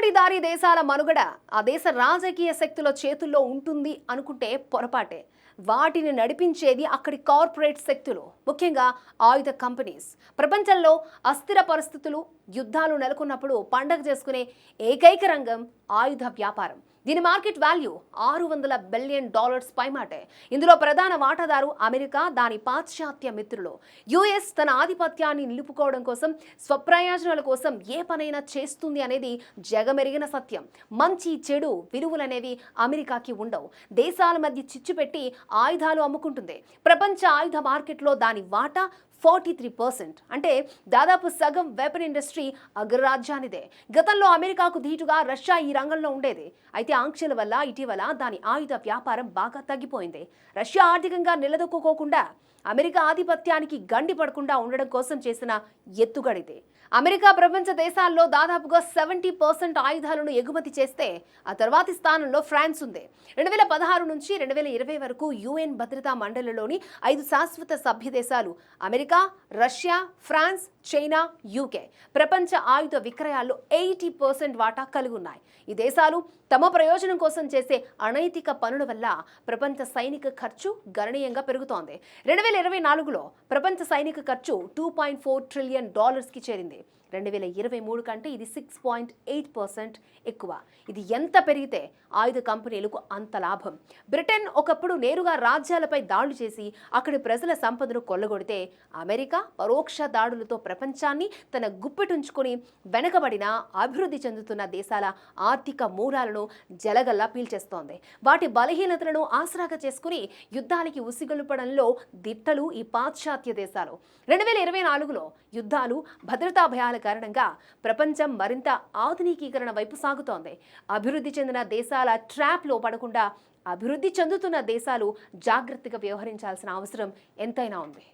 పెట్టుబడిదారీ దేశాల మనుగడ ఆ దేశ రాజకీయ శక్తుల చేతుల్లో ఉంటుంది అనుకుంటే పొరపాటే. వాటిని నడిపించేది అక్కడి కార్పొరేట్ శక్తులు ముఖ్యంగా ఆయుధ కంపెనీస్. ప్రపంచంలో అస్థిర పరిస్థితులు యుద్ధాలు నెలకొన్నప్పుడు పండగ చేసుకునే ఏకైక రంగం ఆయుధ వ్యాపారం. దీని మార్కెట్ వాల్యూ ఆరు వందల బిలియన్ డాలర్స్ పైమాటే. ఇందులో ప్రధాన వాటాదారు అమెరికా దాని పాశ్చాత్య మిత్రులు. యుఎస్ తన ఆధిపత్యాన్ని నిలుపుకోవడం కోసం స్వప్రయోజనాల కోసం ఏ పనైనా చేస్తుంది అనేది జగమెరిగిన సత్యం. మంచి చెడు విలువలనేవి అమెరికాకి ఉండవు. దేశాల మధ్య చిచ్చు పెట్టి ఆయుధాలు అమ్ముకుంటుంది. ప్రపంచ ఆయుధ మార్కెట్లో దాని వాటా ఫార్టీ త్రీ పర్సెంట్ అంటే దాదాపు సగం వెపన్ ఇండస్ట్రీ అగ్రరాజ్యానిదే. గతంలో అమెరికాకు ధీటుగా రష్యా ఈ రంగంలో ఉండేది. అయితే ఆంక్షల వల్ల ఇటీవల దాని ఆయుధ వ్యాపారం బాగా తగ్గిపోయింది. రష్యా ఆర్థికంగా నిలదొక్కుకోకుండా అమెరికా ఆధిపత్యానికి గండి పడకుండా ఉండడం కోసం చేసిన ఎత్తుగడిదే. అమెరికా ప్రపంచ దేశాల్లో దాదాపుగా సెవెంటీ పర్సెంట్ ఆయుధాలను ఎగుమతి చేస్తే ఆ తర్వాతి స్థానంలో ఫ్రాన్స్ ఉంది. రెండు వేల పదహారు నుంచి రెండు వేల ఇరవై వరకు యుఎన్ భద్రతా మండలిలోని ఐదు శాశ్వత సభ్య దేశాలు America Russia France China UK ప్రపంచ ఆయుధ విక్రయాల్లో ఎయిటీ పర్సెంట్ వాటా కలిగి ఉన్నాయి. ఈ దేశాలు తమ ప్రయోజనం కోసం చేసే అనైతిక పనుల వల్ల ప్రపంచ సైనిక ఖర్చు గణనీయంగా పెరుగుతోంది. రెండు వేల ఇరవై నాలుగులో ప్రపంచ సైనిక ఖర్చు టూ పాయింట్ ఫోర్ ట్రిలియన్ డాలర్స్కి చేరింది. రెండు వేల ఇరవై మూడు కంటే ఇది సిక్స్ పాయింట్ ఎయిట్ పర్సెంట్ ఎక్కువ. ఇది ఎంత పెరిగితే ఆయుధ కంపెనీలకు అంత లాభం. బ్రిటన్ ఒకప్పుడు నేరుగా రాజ్యాలపై దాడులు చేసి అక్కడి ప్రజల సంపదను కొల్లగొడితే అమెరికా పరోక్ష దాడులతో ప్రపంచాన్ని తన గుప్పెటుంచుకొని వెనకబడిన అభివృద్ధి చెందుతున్న దేశాల ఆర్థిక మూలాలను జలగల్లా పీల్చేస్తోంది. వాటి బలహీనతలను ఆసరాగా చేసుకుని యుద్ధానికి ఉసిగొల్పడంలో దిట్టలు ఈ పాశ్చాత్య దేశాలు. రెండు వేల ఇరవై నాలుగులో యుద్ధాలు భద్రతా భయాల కారణంగా ప్రపంచం మరింత ఆధునికీకరణ వైపు సాగుతోంది. అభివృద్ధి చెందిన దేశాల ట్రాప్లో పడకుండా అభివృద్ధి చెందుతున్న దేశాలు జాగ్రత్తగా వ్యవహరించాల్సిన అవసరం ఎంతైనా ఉంది.